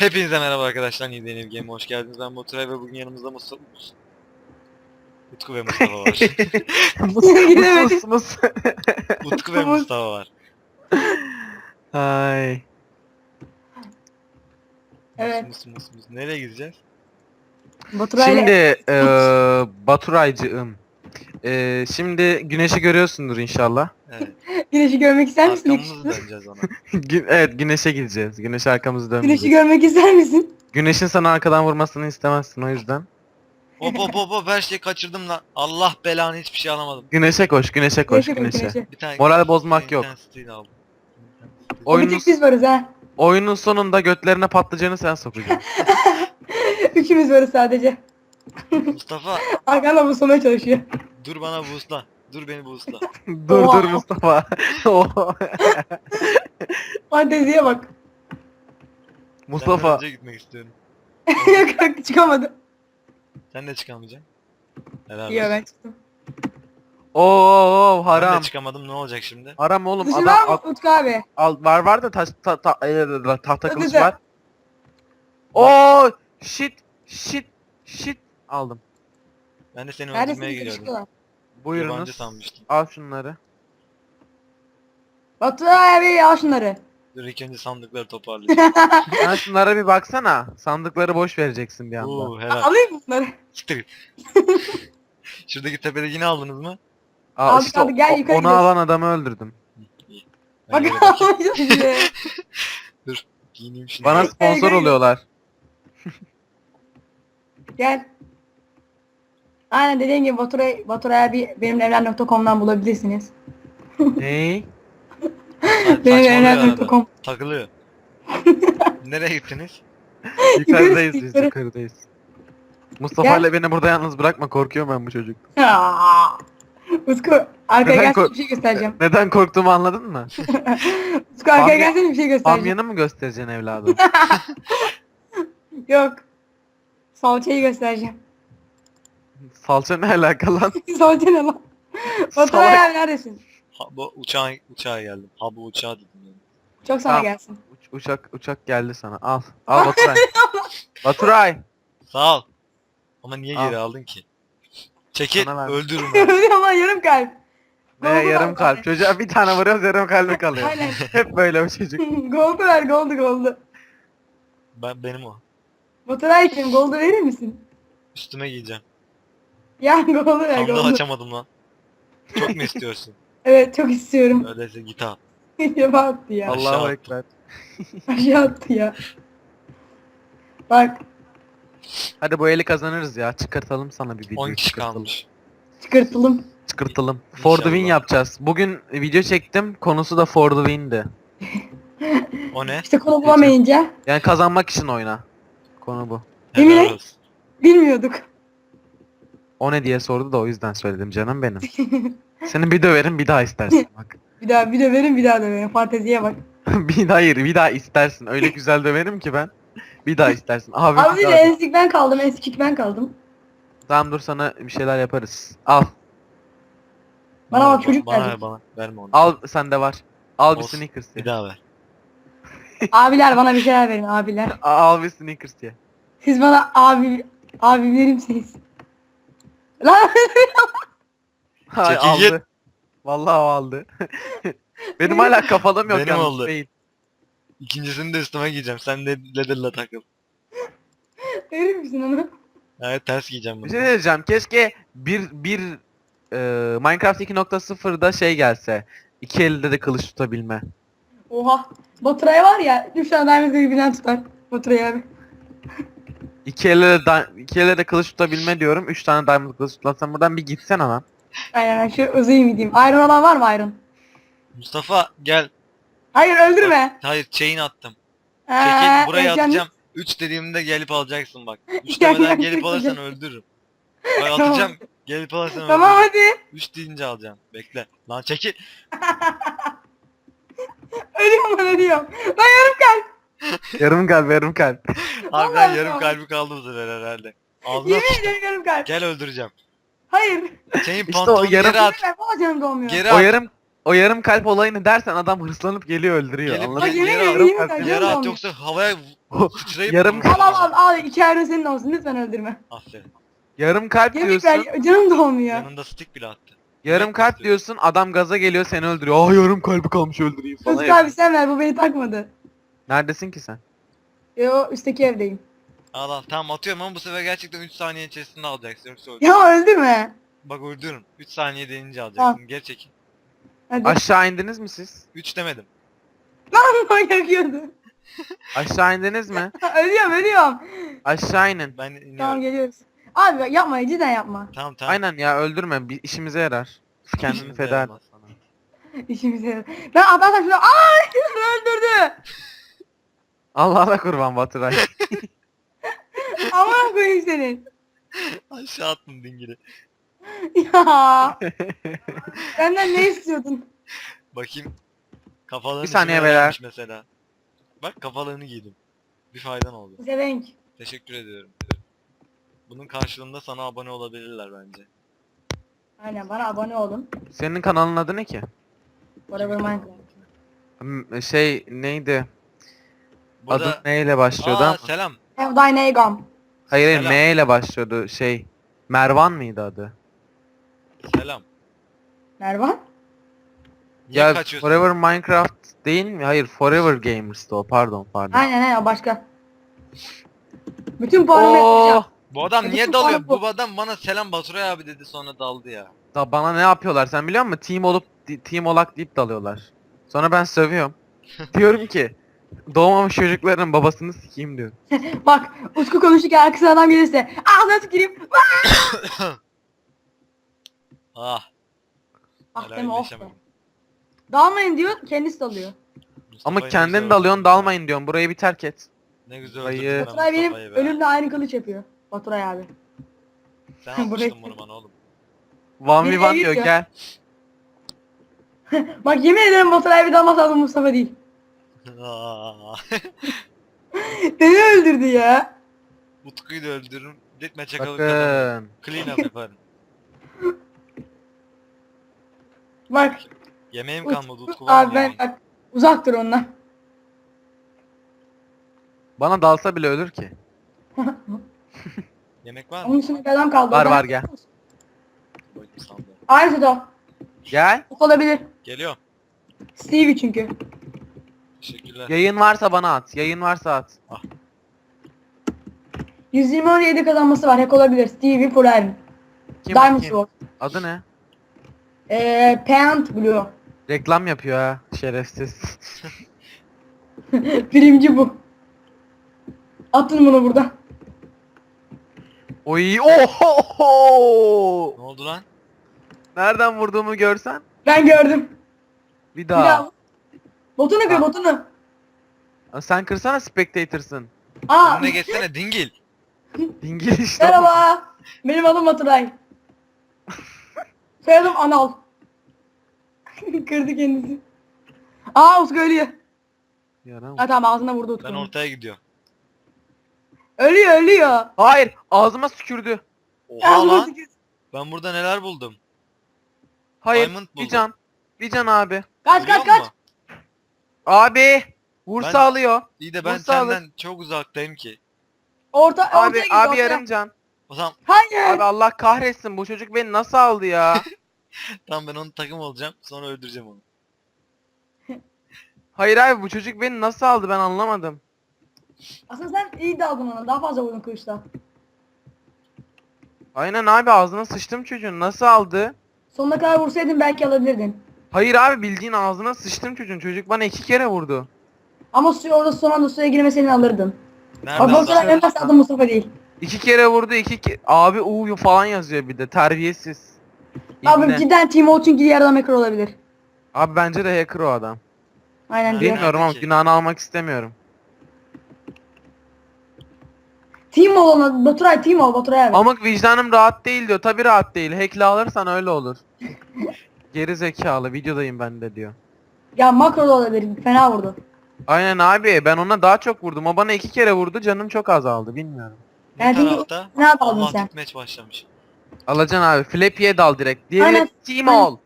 Hepinize merhaba arkadaşlar. Yeni Ev Game'e hoş geldiniz. Ben Baturay ve bugün yanımızda Mustafa... Utku ve Mustafa var. Gidemedim. mus mus. Utku ve Mustafa var. Ay. Evet. Mus mus mus. Nereye gideceğiz? Baturay'la Şimdi eee Baturaycığım. Eee şimdi güneşi görüyorsundur inşallah. Evet. güneşi görmek ister misin? Arkamızı yakışıklı? döneceğiz ona. Gü- evet güneşe gideceğiz. Güneş arkamızı dönmeyeceğiz. Güneşi görmek ister misin? Güneşin sana arkadan vurmasını istemezsin o yüzden. Hop hop hop hop her şeyi kaçırdım lan. Allah belanı hiçbir şey alamadım. Güneşe koş, güneşe koş, Güneşe güneşe. güneşe. Bir tane Moral bozmak yok. aldım. O bir Oyunun, tek biz varız ha. oyunun sonunda götlerine patlıcanı sen sokacaksın. Üçümüz varız sadece. Mustafa Arkandan buslamaya çalışıyor. Dur bana boostla. Dur beni boostla. dur Oha. dur Mustafa. Oha. Fanteziye bak. Senden Mustafa. önce gitmek istiyorum. Yok yok çıkamadım. Sen de çıkamayacaksın. Helal Yok olsun. ben çıktım. Oo Ben haram. de çıkamadım ne olacak şimdi? Haram oğlum. Dışı Adam, var mı al, Utku abi? al- var var da taş, ta, ta, e, tahta kılıç Dışı. var. Oo shit shit shit aldım. Ben de seni Neredesin öldürmeye geliyordum. yakışıklı? Yabancı Buyurunuz. sanmıştım. Al şunları. Baturay abi al şunları. Dur ilk önce sandıkları toparlayacağım. Sen şunlara bir baksana. Sandıkları boş vereceksin bir anda. Oo helal. Alayım mı bunları? Siktir. Şuradaki tepedekini aldınız mı? Aa, Aldık, işte aldık, gel o- yukarı onu gidiyoruz. alan adamı öldürdüm. Ben Bak yere bakayım. almayacağım şimdi. Giyineyim şimdi. Bana sponsor oluyorlar. Gel. Aynen dediğim gibi Baturay, Baturay abi benimle evlen.com'dan bulabilirsiniz. Ney? Hadi Benim saçmalıyor arada. evlen.com. Takılıyor. Nereye gittiniz? Yukarıdayız biz yukarı. yukarıdayız. Mustafa ile beni burada yalnız bırakma korkuyorum ben bu çocuk. Aa! Utku arkaya Neden gelsene kork- bir şey göstereceğim. Neden korktuğumu anladın mı? Utku arkaya Bamya- gelsene bir şey göstereceğim. Bamyanı mı göstereceksin evladım? Yok. Salçayı göstereceğim. Salça ne alakalı lan? Salça ne lan? Baturay Salak. abi neredesin? Ha, bu uçağa, uçağa geldim. Ha bu uçağa dedim. Yani. Çok sana Tamam. gelsin. Uç- uçak uçak geldi sana. Al. Al Baturay. Baturay. Sağ ol. Ama niye Al. geri aldın ki? Çekil Sana ver. öldürürüm ben. Lan yarım kalp. Ne Goldu yarım ver kalp. bari. Çocuğa bir tane vuruyoruz yarım kalbi kalıyor. Aynen. Hep böyle o çocuk. goldu ver goldu goldu. ben benim o. Baturay'cığım goldu verir misin? Üstüme giyeceğim. Ya goldu ver Sandığı goldu. açamadım lan. Çok mu istiyorsun? Evet çok istiyorum. Öyleyse git al. Yaba attı ya. Aşağı Allahu attım. ekber. Aşağı attı ya. Bak Hadi bu eli kazanırız ya. Çıkartalım sana bir video. 10 kişi çıkartalım. kalmış. çıkartalım. Çıkartalım. For the win İnşallah. yapacağız. Bugün video çektim. Konusu da for the win'di. O ne? İşte konu bulamayınca Yani kazanmak için oyna. Konu bu. Yemin Helal et. olsun. bilmiyorduk. O ne diye sordu da o yüzden söyledim canım benim. Seni bir döverim bir daha istersin bak. Bir daha bir döverim bir daha döverim. Fanteziye bak. bir hayır bir daha istersin. Öyle güzel döverim ki ben. Bir daha istersin. Abi, Abi bir de daha. en sık ben kaldım. En sık ben kaldım. Tamam dur sana bir şeyler yaparız. Al. Bana bak, çocuk bana ver bana. Verme onu. Al sende var. Al bir Olsun. Snickers Bir ye. daha ver. Abiler bana bir şeyler verin abiler. Al bir Snickers ye. Siz bana abi abilerimsiniz. Lan Hay Çekil aldı. Vallahi o aldı. Benim hala kafalım yok Benim yalnız, oldu. değil. İkincisini de üstüme giyeceğim. Sen de leather'la takıl. verir misin onu? Evet ters giyeceğim Bir bunu. şey diyeceğim. Keşke bir bir e, Minecraft 2.0'da şey gelse. İki elde de kılıç tutabilme. Oha. Baturay var ya. Tane daimiz birbirinden tutar. Baturay abi. İki elle de da- iki elle de kılıç tutabilme diyorum. Üç tane diamond kılıç tutsan buradan bir gitsene lan. Aynen şu uzayım gideyim. Iron olan var mı Iron? Mustafa gel. Hayır öldürme. Hayır chain attım. Ee, Çekil buraya heyecanlı- atacağım. 3 dediğimde gelip alacaksın bak. 3 Gel, demeden gel, gelip gel. alırsan öldürürüm. Bak Tamam. atacağım. Gelip alırsan Tamam öldürürüm. hadi. 3 deyince alacağım. Bekle. Lan çekil. Ölüyorum ben ölüyorum. Lan yarım kalp. Yarım kalp yarım kalp. Abi ben Vallahi yarım kalbi kaldı bu sefer herhalde. Ağzına Yemin sıçtım. ederim yarım kalp. Gel öldüreceğim. Hayır. İşte o pantolonu yarım- geri at. Ölme, Baba canım dolmuyor. Geri O at. yarım o yarım kalp olayını dersen adam hırslanıp geliyor öldürüyor. Gelip Anladın mı? yemin yere ederim, yemin yere at olmuş. yoksa havaya sıçrayıp Yarım vurur. Al al al al iki ayrı senin olsun lütfen öldürme. Aferin. Yarım kalp Yemin diyorsun. ver canım dolmuyor. Yanında stick bile attı. Yarım kalp diyorsun adam gaza geliyor seni öldürüyor. Aa yarım kalbi kalmış öldüreyim falan. Özgür yapıyor. abi sen ver bu beni takmadı. Neredesin ki sen? Yo üstteki evdeyim. Al al tamam atıyorum ama bu sefer gerçekten 3 saniye içerisinde alacaksın yoksa. Ya öldürme. Bak öldürürüm. 3 saniye deyince alacaksın. Gerçekten. Hadi. Aşağı indiniz mi siz? 3 demedim. Lan yakıyordu. Aşağı indiniz mi? ölüyorum ölüyorum. Aşağı inin. Ben iniyorum. Tamam Tamam geliyoruz. Abi bak yapma cidden yapma. tamam. Aynen ya öldürme bir işimize yarar. Kendini İşimize feda et. yaramaz sana. İşimize. Ben atlarsam şuna ay öldürdü. Allah'a kurban Baturay. Aman koyayım senin. Aşağı attım dingili. Ya. Benden ne istiyordun? Bakayım. Kafalığın Bir saniye beyler. vermiş mesela. Bak kafalığını giydim. Bir faydan oldu. Zevenk. Teşekkür ediyorum. Bunun karşılığında sana abone olabilirler bence. Aynen bana abone olun. Senin kanalın adı ne ki? Whatever Minecraft. Şey neydi? Bu Adı da... neyle başlıyordu Aa, ama? selam. Thy name. Hayır hayır selam. M ile başlıyordu şey. Mervan mıydı adı? Selam. Mervan. Niye ya kaçıyorsun? Forever Minecraft değil mi? Hayır Forever Gamers'tı o pardon pardon. Aynen aynen başka. Bütün Oo, yapacağım. Bu adam niye şu dalıyor? bana bu- Bu adam bana selam Baturay abi dedi sonra daldı ya. da bana ne yapıyorlar sen biliyor musun? Team olup di- team olak deyip dalıyorlar. Sonra ben sövüyorum. Diyorum ki doğmamış çocukların babasını sikeyim diyor. Bak Utku konuşurken arkasına adam gelirse ağzına tüküreyim. Ah. Ah hala deme of be. iyileşemedim. Dalmayın diyor kendisi dalıyor. Ama Mustafa'yı kendin güzel dalıyorsun öldürdün dalmayın diyorum. Burayı bir terk et. Ne güzel Hayır. öldürdün ben Baturay benim Mustafa'yı be. ölümle aynı kılıç yapıyor. Baturay abi. Sen Burayı- atmıştın bunu bana oğlum. One Biri v one eğil diyor ya. gel. Bak yemin ederim Baturay bir dalmaz lazım Mustafa değil. Aa. Beni öldürdü ya. Utku'yu da öldürürüm. Ditme çakalı. Bakın. Clean up yaparım. Bak Yemeğim Utku, kalmadı Utku var abi ben yemeğin? bak uzak dur ondan. Bana dalsa bile ölür ki. Yemek var Onun mı? bir adam kaldı. Var, var, gel. Sandığa. Aynısı da. Gel. o. olabilir. Geliyor. Stevie çünkü. Teşekkürler. Yayın varsa bana at. Yayın varsa at. 127 kazanması var. Hack olabilir. Stevie Fuller. Kim? Diamond kim? Sword. Adı ne? Eee Pant Blue. Reklam yapıyor ha. Şerefsiz. Birinci bu. Atın bunu burada. Oy. Oho! Ne oldu lan? Nereden vurduğumu görsen. Ben gördüm. Bir Bir daha. Botunu kır Ha. botunu. Sen kırsana spectator'sın. Aa. Önüne geçsene dingil. Dingil işte. Merhaba. Benim adım Baturay. Soyadım Anal. Kırdı kendisi. Aa Utku ölüyor. Yaram. Ha tamam ağzına vurdu Utku. Ben ortaya gidiyorum. Ölüyor ölüyor. Hayır. Ağzıma sükürdü. Oha Ağzına lan. tükür- Ben burada neler buldum. Hayır. Diamond Bir buldum. can. Bir can abi. Kaç Biliyor kaç kaç. musun? Abi. Vursa Ben- alıyor. İyi de ben Bursa alır. senden çok uzaktayım ki. Orta ortaya Abi git, abi ortaya. yarım can. O zaman Hayır. Abi Allah kahretsin bu çocuk beni nasıl aldı ya? tamam ben onun takım olacağım. Sonra öldüreceğim onu. Hayır abi bu çocuk beni nasıl aldı ben anlamadım. Aslında sen iyi daldın ona. Daha fazla vurdun kılıçla. Aynen abi ağzına sıçtım çocuğun nasıl aldı? Sonuna kadar vursaydın belki alabilirdin. Hayır abi bildiğin ağzına sıçtım çocuğun. Çocuk bana iki kere vurdu. Ama suya orada son anda suya girmeseydin alırdın. Nereden Bak Baturay aldın? ölmezse adım Mustafa değil. İki kere vurdu iki ke Abi uyu falan yazıyor bir de terbiyesiz. Abi İbne. cidden Timo çünkü diğer adam hacker olabilir. Abi bence de hacker o adam. Aynen diyor. mi? Bilmiyorum ama Nerede ki? günahını almak istemiyorum. Timo olan Baturay Timo Baturay abi. Amık vicdanım rahat değil diyor. Tabi rahat değil. Hack'le alırsan öyle olur. Geri zekalı videodayım ben de diyor. Ya makro da olabilir. Fena vurdu. Aynen abi ben ona daha çok vurdum. O bana iki kere vurdu canım çok azaldı bilmiyorum. Ne Yani tarafta? Ne Allah sen? match başlamış. Alacaksın abi. Flappy'ye dal direkt. Diğeri Aynen, team aynen. ol.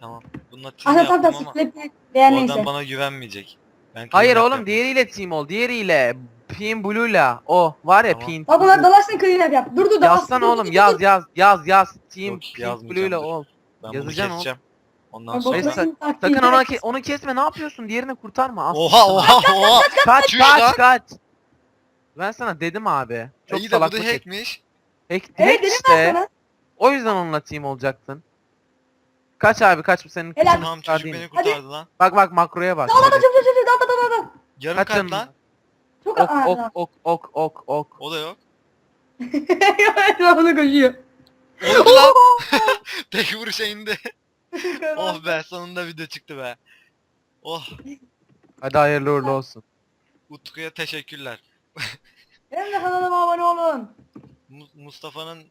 Tamam. Bununla team Aslında tam da yaptım ama split veya o neyse. adam bana güvenmeyecek. Ben Hayır oğlum diğeriyle team ol. Diğeriyle. Pin Blue'la o var ya Tamam. Pin. Bak bunlar dalaşsın clean up yap. Dur dur dalaşsın. Yazsana oğlum yaz yaz yaz yaz. Team Yok, Blue'la ol. Ben bunu Yazacağım oğlum. keseceğim. Ondan Ay, sonra... Neyse, Sakın ona ke- onu kesme ne yapıyorsun? Diğerini kurtarma. As- Oha oha oha. kaç Kaçıyor kaç lan. kaç. Ben sana dedim abi. Çok İyi de bu salaklık. da hackmiş. Hack, hack dedim işte. O yüzden onunla team olacaktın. Kaç abi kaç bu senin? Helal. Tamam çocuk beni kurtardı lan. Bak bak makroya bak. Dal dal çabuk çabuk çabuk dal dal dal. Yarım Kaç kalp lan. Çok Ok ok dal. ok ok ok ok. O da yok. Etrafına koşuyor. Oldu lan. Tek vuruşa indi. oh be sonunda video çıktı be. Oh Hadi hayırlı uğurlu olsun. Utku'ya teşekkürler. Benim de kanalıma abone olun. Mu- Mustafa'nın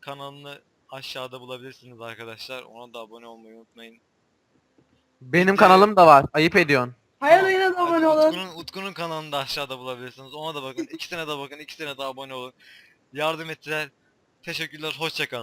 kanalını aşağıda bulabilirsiniz arkadaşlar. Ona da abone olmayı unutmayın. Benim kanalım da var. Ayıp ediyorsun. Yine de Hadi abone olun. Utku'nun, Utku'nun kanalını da aşağıda bulabilirsiniz. Ona da bakın. İkisine de bakın. ikisine de abone olun. Yardım ettiler. Teşekkürler. Hoşçakalın.